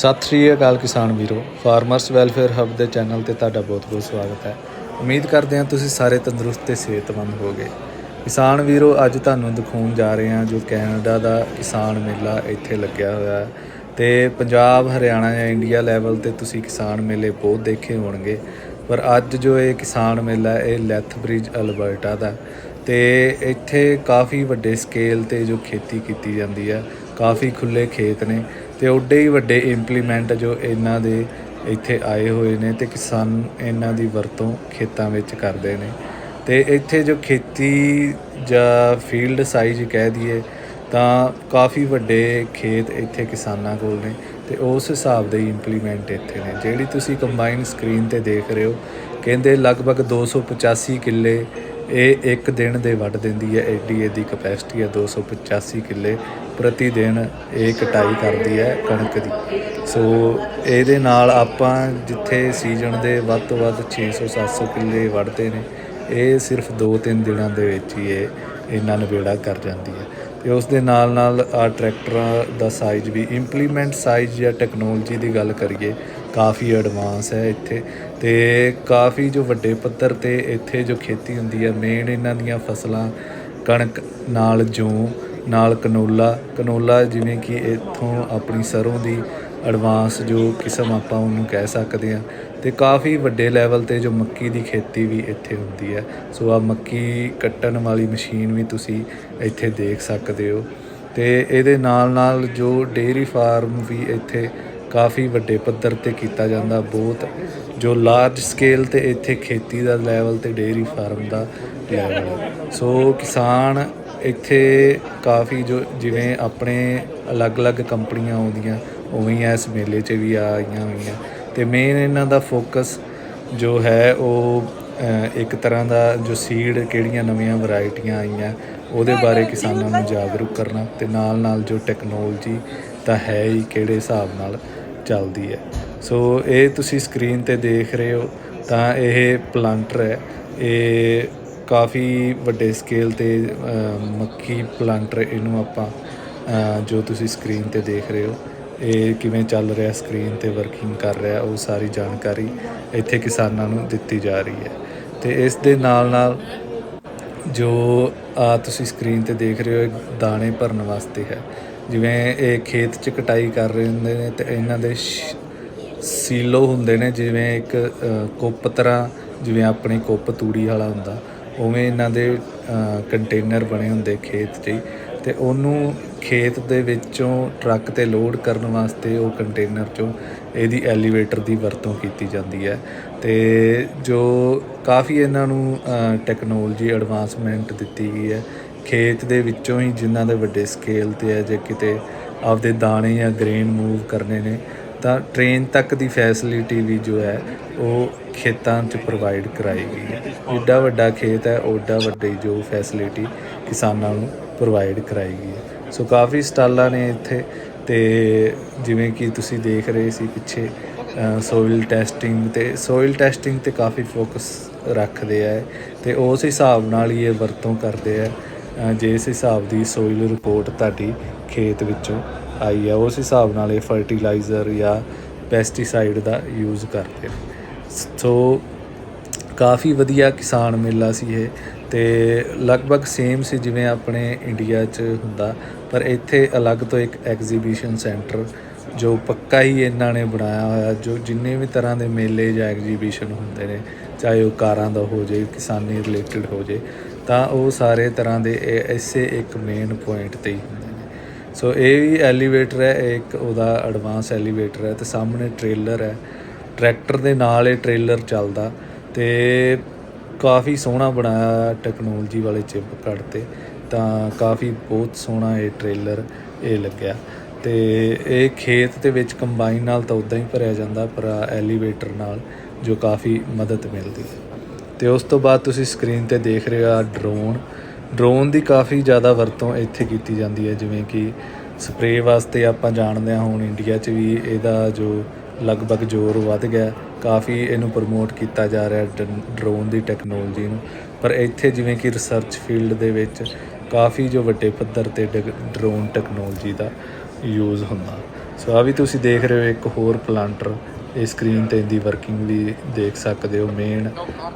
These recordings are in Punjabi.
ਸਤਿ ਸ਼੍ਰੀ ਅਕਾਲ ਕਿਸਾਨ ਵੀਰੋ ਫਾਰਮਰਸ ਵੈਲਫੇਅਰ ਹੱਬ ਦੇ ਚੈਨਲ ਤੇ ਤੁਹਾਡਾ ਬਹੁਤ-ਬਹੁਤ ਸਵਾਗਤ ਹੈ। ਉਮੀਦ ਕਰਦੇ ਹਾਂ ਤੁਸੀਂ ਸਾਰੇ ਤੰਦਰੁਸਤ ਤੇ ਸਿਹਤਮੰਦ ਹੋਗੇ ਕਿਸਾਨ ਵੀਰੋ ਅੱਜ ਤੁਹਾਨੂੰ ਦਿਖਾਉਣ ਜਾ ਰਹੇ ਹਾਂ ਜੋ ਕੈਨੇਡਾ ਦਾ ਕਿਸਾਨ ਮੇਲਾ ਇੱਥੇ ਲੱਗਿਆ ਹੋਇਆ ਹੈ ਤੇ ਪੰਜਾਬ ਹਰਿਆਣਾ ਜਾਂ ਇੰਡੀਆ ਲੈਵਲ ਤੇ ਤੁਸੀਂ ਕਿਸਾਨ ਮੇਲੇ ਬਹੁਤ ਦੇਖੇ ਹੋਣਗੇ। ਪਰ ਅੱਜ ਜੋ ਇਹ ਕਿਸਾਨ ਮੇਲਾ ਹੈ, ਇਹ ਲੈਥਬ੍ਰਿਜ ਅਲਬਰਟਾ ਦਾ। ਤੇ ਇੱਥੇ ਕਾਫੀ ਵੱਡੇ ਸਕੇਲ ਤੇ ਜੋ ਖੇਤੀ ਕੀਤੀ ਜਾਂਦੀ ਹੈ ਕਾਫੀ ਖੁੱਲੇ ਖੇਤ ਨੇ। ਤੇ ਓਡੇ ਹੀ ਵੱਡੇ ਇੰਪਲੀਮੈਂਟ ਜੋ ਇਹਨਾਂ ਦੇ ਇੱਥੇ ਆਏ ਹੋਏ ਨੇ ਤੇ ਕਿਸਾਨ ਇਹਨਾਂ ਦੀ ਵਰਤੋਂ ਖੇਤਾਂ ਵਿੱਚ ਕਰਦੇ ਨੇ। ਤੇ ਇੱਥੇ ਜੋ ਖੇਤੀ ਜਾਂ ਫੀਲਡ ਸਾਈਜ਼ ਕਹਿ ਦਈਏ, ਤਾਂ ਕਾਫੀ ਵੱਡੇ ਖੇਤ ਇੱਥੇ ਕਿਸਾਨਾਂ ਕੋਲ ਨੇ ਤੇ ਉਸ ਹਿਸਾਬ ਦੇ ਇੰਪਲੀਮੈਂਟ ਇੱਥੇ ਨੇ। ਜਿਹੜੀ ਤੁਸੀਂ ਕੰਬਾਈਨ ਸਕਰੀਨ ਤੇ ਦੇਖ ਰਹੇ ਹੋ, ਕਹਿੰਦੇ ਲਗਭਗ 285 ਕਿੱਲੇ ਇਹ ਇੱਕ ਦਿਨ ਦੇ ਵੱਢ ਦਿੰਦੀ ਹੈ। ਐਡੀ ਇਹਦੀ ਕਪੈਸਿਟੀ ਹੈ 285 ਕਿੱਲੇ ਪ੍ਰਤੀ ਦਿਨ ਇਹ ਕਟਾਈ ਕਰਦੀ ਹੈ ਕਣਕ ਦੀ। ਸੋ ਇਹਦੇ ਨਾਲ ਆਪਾਂ ਜਿੱਥੇ ਸੀਜ਼ਨ ਦੇ ਵੱਧ ਤੋਂ ਵੱਧ 600 700 ਕਿੱਲੇ ਵੱਢਦੇ ਨੇ, ਇਹ ਸਿਰਫ 2-3 ਦਿਨਾਂ ਦੇ ਵਿੱਚ ਹੀ ਇਹ ਇਹਨਾਂ ਨਵੇੜਾ ਕਰ ਜਾਂਦੀ ਹੈ। ਤੇ ਉਸ ਦੇ ਨਾਲ ਨਾਲ ਆ ਟਰੈਕਟਰਾਂ ਦਾ ਸਾਈਜ਼ ਵੀ ਇੰਪਲੀਮੈਂਟ ਸਾਈਜ਼ ਜਾਂ ਟੈਕਨੋਲੋਜੀ ਦੀ ਗੱਲ ਕਰੀਏ ਕਾਫੀ ਐਡਵਾਂਸ ਹੈ ਇੱਥੇ ਤੇ ਕਾਫੀ ਜੋ ਵੱਡੇ ਪੱਧਰ ਤੇ ਇੱਥੇ ਜੋ ਖੇਤੀ ਹੁੰਦੀ ਹੈ ਮੇਨ ਇਹਨਾਂ ਦੀਆਂ ਫਸਲਾਂ ਕਣਕ, ਨਾਲ ਜੌਂ, ਨਾਲ ਕਨੋਲਾ ਕਨੋਲਾ ਜਿਵੇਂ ਕਿ ਇੱਥੋਂ ਆਪਣੀ ਸਰੋਂ ਦੀ ਐਡਵਾਂਸ ਜੋ ਕਿਸਮ ਆਪਾਂ ਉਹਨੂੰ ਕਹਿ ਸਕਦੇ ਹਾਂ ਤੇ ਕਾਫੀ ਵੱਡੇ ਲੈਵਲ ਤੇ ਜੋ ਮੱਕੀ ਦੀ ਖੇਤੀ ਵੀ ਇੱਥੇ ਹੁੰਦੀ ਹੈ। ਸੋ ਆ ਮੱਕੀ ਕੱਟਣ ਵਾਲੀ ਮਸ਼ੀਨ ਵੀ ਤੁਸੀਂ ਇੱਥੇ ਦੇਖ ਸਕਦੇ ਹੋ ਤੇ ਇਹਦੇ ਨਾਲ ਨਾਲ ਜੋ ਡੇਅਰੀ ਫਾਰਮ ਵੀ ਇੱਥੇ ਕਾਫੀ ਵੱਡੇ ਪੱਧਰ ਤੇ ਕੀਤਾ ਜਾਂਦਾ ਬਹੁਤ, ਜੋ ਲਾਰਜ ਸਕੇਲ ਤੇ ਇੱਥੇ ਖੇਤੀ ਦਾ ਲੈਵਲ ਤੇ ਡੇਅਰੀ ਫਾਰਮ ਦਾ ਲੈਵਲ ਹੈ। ਸੋ ਕਿਸਾਨ ਇੱਥੇ ਕਾਫੀ ਜੋ ਜਿਵੇਂ ਆਪਣੇ ਅਲੱਗ-ਅਲੱਗ ਕੰਪਨੀਆਂ ਆਉਂਦੀਆਂ, ਉਵੇਂ ਹੀ ਇਸ ਮੇਲੇ 'ਚ ਵੀ ਆਈਆਂ ਹੋਈਆਂ। ਤੇ ਮੇਨ ਇਹਨਾਂ ਦਾ ਫੋਕਸ ਜੋ ਹੈ ਉਹ ਇੱਕ ਤਰ੍ਹਾਂ ਦਾ ਜੋ ਸੀਡ ਕਿਹੜੀਆਂ ਨਵੀਆਂ ਵੈਰਾਈਟੀਆਂ ਆਈਆਂ, ਉਹਦੇ ਬਾਰੇ ਕਿਸਾਨਾਂ ਨੂੰ ਜਾਗਰੂਕ ਕਰਨਾ ਤੇ ਨਾਲ ਨਾਲ ਜੋ ਟੈਕਨੋਲੋਜੀ ਤਾਂ ਹੈ ਹੀ ਕਿਹੜੇ ਹਿਸਾਬ ਨਾਲ ਚੱਲਦੀ ਹੈ। ਸੋ ਇਹ ਤੁਸੀਂ ਸਕਰੀਨ ਤੇ ਦੇਖ ਰਹੇ ਹੋ ਤਾਂ ਇਹ ਪਲਾਂਟਰ ਹੈ। ਇਹ ਕਾਫੀ ਵੱਡੇ ਸਕੇਲ ਤੇ ਮੱਕੀ ਪਲਾਂਟਰ ਇਹਨੂੰ ਆਪਾਂ ਜੋ ਤੁਸੀਂ ਸਕਰੀਨ ਤੇ ਦੇਖ ਰਹੇ ਹੋ, ਇਹ ਕਿਵੇਂ ਚੱਲ ਰਿਹਾ ਸਕਰੀਨ ਤੇ ਵਰਕਿੰਗ ਕਰ ਰਿਹਾ, ਉਹ ਸਾਰੀ ਜਾਣਕਾਰੀ ਇੱਥੇ ਕਿਸਾਨਾਂ ਨੂੰ ਦਿੱਤੀ ਜਾ ਰਹੀ ਹੈ। ਤੇ ਇਸ ਦੇ ਨਾਲ ਨਾਲ ਜੋ, ਆ ਤੁਸੀਂ ਸਕਰੀਨ ਤੇ ਦੇਖ ਰਹੇ ਹੋ, ਇਹ ਦਾਣੇ ਭਰਨ ਵਾਸਤੇ ਹੈ। ਜਿਵੇਂ ਇਹ ਖੇਤ 'ਚ ਕਟਾਈ ਕਰ ਰਹੇ ਹੁੰਦੇ ਨੇ ਤੇ ਇਹਨਾਂ ਦੇ ਸੀਲੋ ਹੁੰਦੇ ਨੇ, ਜਿਵੇਂ ਇੱਕ ਕੁੱਪ ਤਰ੍ਹਾਂ, ਜਿਵੇਂ ਆਪਣੀ ਕੁੱਪ ਤੂੜੀ ਵਾਲਾ ਹੁੰਦਾ, ਉਵੇਂ ਇਹਨਾਂ ਦੇ ਕੰਟੇਨਰ ਬਣੇ ਹੁੰਦੇ ਖੇਤ 'ਚ ਹੀ। ਤੇ ਉਹਨੂੰ ਖੇਤ ਦੇ ਵਿੱਚੋਂ ਟਰੱਕ ਤੇ ਲੋਡ ਕਰਨ ਵਾਸਤੇ ਉਹ ਕੰਟੇਨਰ 'ਚੋਂ ਇਹਦੀ ਐਲੀਵੇਟਰ ਦੀ ਵਰਤੋਂ ਕੀਤੀ ਜਾਂਦੀ ਹੈ। ਤੇ ਜੋ ਕਾਫੀ ਇਹਨਾਂ ਨੂੰ ਟੈਕਨੋਲੋਜੀ ਐਡਵਾਂਸਮੈਂਟ ਦਿੱਤੀ ਗਈ ਹੈ। ਖੇਤ ਦੇ ਵਿੱਚੋਂ ਹੀ ਜਿਨ੍ਹਾਂ ਦੇ ਵੱਡੇ ਸਕੇਲ ਤੇ ਹੈ, ਜੇ ਕਿਤੇ ਆਪਦੇ ਦਾਣੇ ਜਾਂ ਗ੍ਰੇਨ ਮੂਵ ਕਰਨੇ ਨੇ, ਤਾਂ ਟ੍ਰੇਨ ਤੱਕ ਦੀ ਫੈਸਿਲਿਟੀ ਵੀ ਜੋ ਹੈ, ਉਹ ਖੇਤਾਂ 'ਚ ਪ੍ਰੋਵਾਈਡ ਕਰਾਈ ਗਈ ਹੈ। ਜਿੱਡਾ ਵੱਡਾ ਖੇਤ ਹੈ, ਓਡਾ ਵੱਡੀ ਜੋ ਫੈਸਿਲਿਟੀ ਕਿਸਾਨਾਂ ਨੂੰ ਪ੍ਰੋਵਾਈਡ ਕਰਾਈ ਗਈ ਹੈ। ਸੋ ਕਾਫੀ ਸਟਾਲਾਂ ਨੇ ਇੱਥੇ, ਤੇ ਜਿਵੇਂ ਕਿ ਤੁਸੀਂ ਦੇਖ ਰਹੇ ਸੀ ਪਿੱਛੇ ਸੋਇਲ ਟੈਸਟਿੰਗ ਤੇ ਸੋਇਲ ਟੈਸਟਿੰਗ ਤੇ ਕਾਫੀ ਫੋਕਸ ਰੱਖਦੇ ਆ ਤੇ ਉਸ ਹਿਸਾਬ ਨਾਲ ਹੀ ਇਹ ਵਰਤੋਂ ਕਰਦੇ ਆ ਅ, ਜਿਸ ਹਿਸਾਬ ਦੀ ਸੋਇਲ ਰਿਪੋਰਟ ਤੁਹਾਡੀ ਖੇਤ ਵਿੱਚੋਂ ਆਈ ਆ ਉਸ ਹਿਸਾਬ ਨਾਲ ਇਹ ਫਰਟੀਲਾਈਜ਼ਰ ਜਾਂ ਪੈਸਟੀਸਾਈਡ ਦਾ ਯੂਜ਼ ਕਰਦੇ ਨੇ। ਸੋ ਕਾਫੀ ਵਧੀਆ ਕਿਸਾਨ ਮੇਲਾ ਸੀ ਇਹ ਤੇ ਲਗਭਗ ਸੇਮ ਸੀ ਜਿਵੇਂ ਆਪਣੇ ਇੰਡੀਆ 'ਚ ਹੁੰਦਾ ਪਰ ਇੱਥੇ ਅਲੱਗ ਤੋਂ ਇੱਕ ਐਗਜ਼ੀਬਿਸ਼ਨ ਸੈਂਟਰ ਜੋ ਪੱਕਾ ਹੀ ਇਹਨਾਂ ਨੇ ਬਣਾਇਆ ਹੋਇਆ ਜੋ ਜਿੰਨੇ ਵੀ ਤਰ੍ਹਾਂ ਦੇ ਮੇਲੇ ਜਾਂ ਐਗਜ਼ੀਬਿਸ਼ਨ ਹੁੰਦੇ ਨੇ ਚਾਹੇ ਉਹ ਕਾਰਾਂ ਦਾ ਹੋ ਜੇ ਕਿਸਾਨੀ ਰਿਲੇਟਡ ਹੋ ਜੇ ਤਾਂ ਉਹ ਸਾਰੇ ਤਰ੍ਹਾਂ ਦੇ ਇਹ ਇਸੇ ਇੱਕ ਮੇਨ ਪੁਆਇੰਟ ਤੇ ਹੀ ਹੁੰਦੇ ਨੇ। ਸੋ ਇਹ ਵੀ ਐਲੀਵੇਟਰ ਹੈ, ਇਹ ਇੱਕ ਉਹਦਾ ਐਡਵਾਂਸ ਐਲੀਵੇਟਰ ਹੈ ਤੇ ਸਾਹਮਣੇ ਟ੍ਰੇਲਰ ਹੈ। ਟਰੈਕਟਰ ਦੇ ਨਾਲ ਇਹ ਟ੍ਰੇਲਰ ਚੱਲਦਾ ਤੇ ਕਾਫੀ ਸੋਹਣਾ ਬਣਾਇਆ ਟੈਕਨੋਲੋਜੀ ਵਾਲੇ ਚਿਪ ਕੱਢਤੇ ਤਾਂ ਕਾਫੀ ਬਹੁਤ ਸੋਹਣਾ ਇਹ ਟ੍ਰੇਲਰ ਇਹ ਲੱਗਿਆ। ਤੇ ਇਹ ਖੇਤ ਦੇ ਵਿੱਚ ਕੰਬਾਈਨ ਨਾਲ ਤਾਂ ਉਦਾਂ ਹੀ ਭਰਿਆ ਜਾਂਦਾ ਪਰ ਐਲੀਵੇਟਰ ਨਾਲ ਜੋ ਕਾਫੀ ਮਦਦ ਮਿਲਦੀ ਹੈ। ਤੇ ਉਸ ਤੋਂ ਬਾਅਦ ਤੁਸੀਂ ਸਕਰੀਨ ਤੇ ਦੇਖ ਰਹੇ ਹੋ ਡਰੋਨ ਡਰੋਨ ਦੀ ਕਾਫੀ ਜ਼ਿਆਦਾ ਵਰਤੋਂ ਇੱਥੇ ਕੀਤੀ ਜਾਂਦੀ ਹੈ, ਜਿਵੇਂ ਕਿ ਸਪਰੇਅ ਵਾਸਤੇ ਆਪਾਂ ਜਾਣਦੇ ਹਾਂ, ਹੁਣ ਇੰਡੀਆ 'ਚ ਵੀ ਇਹਦਾ ਜੋ ਲਗਭਗ ਜ਼ੋਰ ਵੱਧ ਗਿਆ, ਕਾਫੀ ਇਹਨੂੰ ਪ੍ਰਮੋਟ ਕੀਤਾ ਜਾ ਰਿਹਾ ਡਰੋਨ ਦੀ ਟੈਕਨੋਲੋਜੀ ਨੂੰ। ਪਰ ਇੱਥੇ ਜਿਵੇਂ ਕਿ ਰਿਸਰਚ ਫੀਲਡ ਦੇ ਵਿੱਚ ਕਾਫੀ ਜੋ ਵੱਡੇ ਪੱਧਰ ਤੇ ਡਰੋਨ ਟੈਕਨੋਲੋਜੀ ਦਾ ਯੂਜ਼ ਹੁੰਦਾ। ਸੋ ਆ ਵੀ ਤੁਸੀਂ ਦੇਖ ਰਹੇ ਹੋ, ਇੱਕ ਹੋਰ ਪਲਾਂਟਰ ਇਹ ਸਕਰੀਨ ਤੇ ਇਹਦੀ ਵਰਕਿੰਗ ਵੀ ਦੇਖ ਸਕਦੇ ਹੋ ਮੇਨ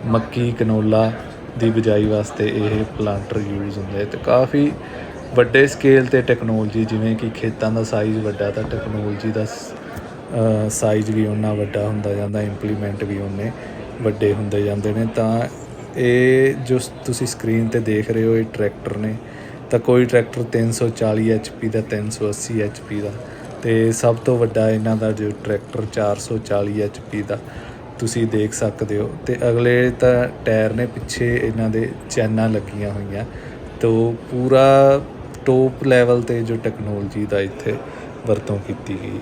ਮੱਕੀ ਕਨੋਲਾ ਦੀ ਬਿਜਾਈ ਵਾਸਤੇ ਇਹ ਪਲਾਂਟਰ ਯੂਜ਼ ਹੁੰਦੇ ਹੈ ਤੇ ਕਾਫੀ ਵੱਡੇ ਸਕੇਲ ਤੇ ਟੈਕਨੋਲੋਜੀ ਜਿਵੇਂ ਕਿ ਖੇਤਾਂ ਦਾ ਸਾਈਜ਼ ਵੱਡਾ ਤਾਂ ਟੈਕਨੋਲੋਜੀ ਦਾ ਸਾਈਜ਼ ਵੀ ਉਹਨਾਂ ਵੱਡਾ ਹੁੰਦਾ ਜਾਂਦਾ ਇੰਪਲੀਮੈਂਟ ਵੀ ਉਹਨੇ ਵੱਡੇ ਹੁੰਦੇ ਜਾਂਦੇ ਨੇ ਤਾਂ ਇਹ ਜੋ ਤੁਸੀਂ ਸਕਰੀਨ ਤੇ ਦੇਖ ਰਹੇ ਹੋ ਇਹ ਟਰੈਕਟਰ ਨੇ ਤਾਂ ਕੋਈ ਟਰੈਕਟਰ 340 HP ਦਾ 380 HP ਦਾ ਤੇ ਸਭ ਤੋਂ ਵੱਡਾ ਇਹਨਾਂ ਦਾ ਜੋ ਟਰੈਕਟਰ 440 HP ਦਾ, ਤੁਸੀਂ ਦੇਖ ਸਕਦੇ ਹੋ। ਤੇ ਅਗਲੇ ਤਾਂ ਟਾਇਰ ਨੇ ਪਿੱਛੇ ਇਹਨਾਂ ਦੇ ਚੈਨਾਂ ਲੱਗੀਆਂ ਹੋਈਆਂ। ਤੋ ਪੂਰਾ ਟੋਪ ਲੈਵਲ ਤੇ ਜੋ ਟੈਕਨੋਲੋਜੀ ਦਾ ਇੱਥੇ ਵਰਤੋਂ ਕੀਤੀ ਗਈ।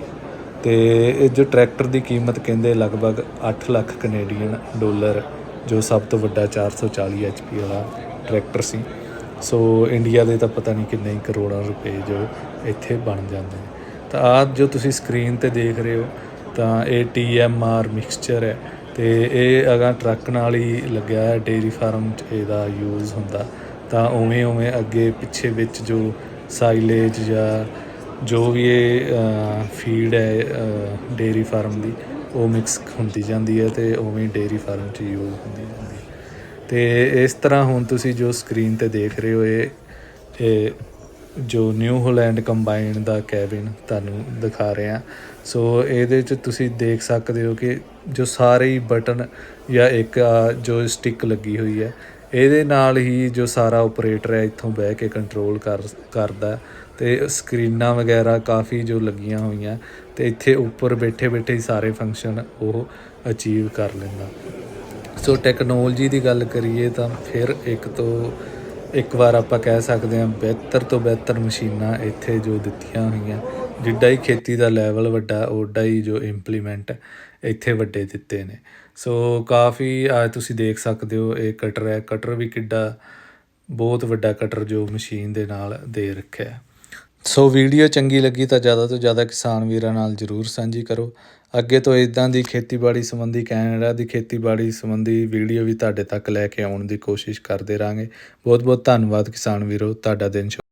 ਤੇ ਇਹ ਜੋ ਟਰੈਕਟਰ ਦੀ ਕੀਮਤ ਕਹਿੰਦੇ ਲਗਭਗ 8 ਲੱਖ ਕੈਨੇਡੀਅਨ ਡਾਲਰ, ਜੋ ਸਭ ਤੋਂ ਵੱਡਾ 440 HP ਵਾਲਾ ਟਰੈਕਟਰ ਸੀ। ਸੋ ਇੰਡੀਆ ਦੇ ਤਾਂ ਪਤਾ ਨਹੀਂ ਕਿੰਨੇ ਹੀ ਕਰੋੜਾਂ ਰੁਪਏ ਜੋ ਇੱਥੇ ਬਣ ਜਾਂਦੇ ਨੇ। ਤਾਂ ਆਹ ਜੋ ਤੁਸੀਂ ਸਕਰੀਨ ਤੇ ਦੇਖ ਰਹੇ ਹੋ, ਤਾਂ ਇਹ TMR ਮਿਕਸਚਰ ਹੈ ਤੇ ਇਹ ਅਗਾ ਟਰੱਕ ਨਾਲ ਹੀ ਲੱਗਿਆ ਹੈ ਡੇਰੀ ਫਾਰਮ 'ਚ ਇਹਦਾ ਯੂਜ਼ ਹੁੰਦਾ। ਤਾਂ ਉਵੇਂ ਉਵੇਂ ਅੱਗੇ ਪਿੱਛੇ ਵਿੱਚ ਜੋ ਸਾਈਲੇਜ ਜਾਂ ਜੋ ਵੀ ਇਹ ਫੀਡ ਹੈ ਡੇਰੀ ਫਾਰਮ ਦੀ, ਉਹ ਮਿਕਸ ਹੁੰਦੀ ਜਾਂਦੀ ਹੈ ਤੇ ਉਵੇਂ ਡੇਰੀ ਫਾਰਮ 'ਚ ਯੂਜ਼ ਹੁੰਦੀ ਜਾਂਦੀ ਹੈ। ਤੇ ਇਸ ਤਰ੍ਹਾਂ ਹੁਣ ਤੁਸੀਂ ਜੋ ਸਕਰੀਨ ਤੇ ਦੇਖ ਰਹੇ ਹੋ, ਇਹ ਇਹ ਜੋ ਨਿਊ ਹੋਲੈਂਡ ਕੰਬਾਈਨ ਦਾ ਕੈਬਿਨ ਤੁਹਾਨੂੰ ਦਿਖਾ ਰਹੇ ਹਾਂ। ਸੋ ਇਹਦੇ 'ਚ ਤੁਸੀਂ ਦੇਖ ਸਕਦੇ ਹੋ ਕਿ ਜੋ ਸਾਰੇ ਹੀ ਬਟਨ ਜਾਂ ਇੱਕ ਜੋ ਸਟਿਕ ਲੱਗੀ ਹੋਈ ਹੈ, ਇਹਦੇ ਨਾਲ ਹੀ ਜੋ ਸਾਰਾ ਆਪਰੇਟਰ ਹੈ ਇੱਥੋਂ ਬਹਿ ਕੇ ਕੰਟਰੋਲ ਕਰ, ਕਰਦਾ ਤੇ ਸਕਰੀਨਾਂ ਵਗੈਰਾ ਕਾਫੀ ਜੋ ਲੱਗੀਆਂ ਹੋਈਆਂ, ਤੇ ਇੱਥੇ ਉੱਪਰ ਬੈਠੇ ਬੈਠੇ ਹੀ ਸਾਰੇ ਫੰਕਸ਼ਨ ਉਹ ਅਚੀਵ ਕਰ ਲੈਂਦਾ। ਸੋ ਟੈਕਨੋਲੋਜੀ ਦੀ ਗੱਲ ਕਰੀਏ ਤਾਂ ਫਿਰ ਇੱਕ ਤੋਂ ਇੱਕ ਵਾਰ ਆਪਾਂ ਕਹਿ ਸਕਦੇ ਹਾਂ ਬਿਹਤਰ ਤੋਂ ਬਿਹਤਰ ਮਸ਼ੀਨਾਂ ਇੱਥੇ ਜੋ ਦਿੱਤੀਆਂ ਹੋਈਆਂ, ਜਿੱਡਾ ਹੀ ਖੇਤੀ ਦਾ ਲੈਵਲ ਵੱਡਾ, ਓਡਾ ਹੀ ਜੋ ਇੰਪਲੀਮੈਂਟ ਇੱਥੇ ਵੱਡੇ ਦਿੱਤੇ ਨੇ। ਸੋ ਕਾਫੀ, ਆ ਤੁਸੀਂ ਦੇਖ ਸਕਦੇ ਹੋ, ਇਹ ਕਟਰ ਹੈ। ਕਟਰ ਵੀ ਕਿੱਡਾ, ਬਹੁਤ ਵੱਡਾ ਕਟਰ ਜੋ ਮਸ਼ੀਨ ਦੇ ਨਾਲ ਦੇ ਰੱਖਿਆ ਸੋ ਵੀਡੀਓ ਚੰਗੀ ਲੱਗੀ ਤਾਂ ਜ਼ਿਆਦਾ ਤੋਂ ਜ਼ਿਆਦਾ ਕਿਸਾਨ ਵੀਰਾਂ ਨਾਲ ਜਰੂਰ ਸਾਂਝੀ ਕਰੋ। ਅੱਗੇ ਤੋਂ ਇਦਾਂ ਦੀ ਖੇਤੀਬਾੜੀ ਸੰਬੰਧੀ ਕੈਨੇਡਾ ਦੀ ਖੇਤੀਬਾੜੀ ਸੰਬੰਧੀ ਵੀਡੀਓ ਵੀ ਤੁਹਾਡੇ ਤੱਕ ਲੈ ਕੇ ਆਉਣ ਦੀ ਕੋਸ਼ਿਸ਼ ਕਰਦੇ ਰਾਂਗੇ। ਬਹੁਤ ਬਹੁਤ ਧੰਨਵਾਦ ਕਿਸਾਨ ਵੀਰੋ, ਤੁਹਾਡਾ ਦਿਨ ਸ਼ੁਭ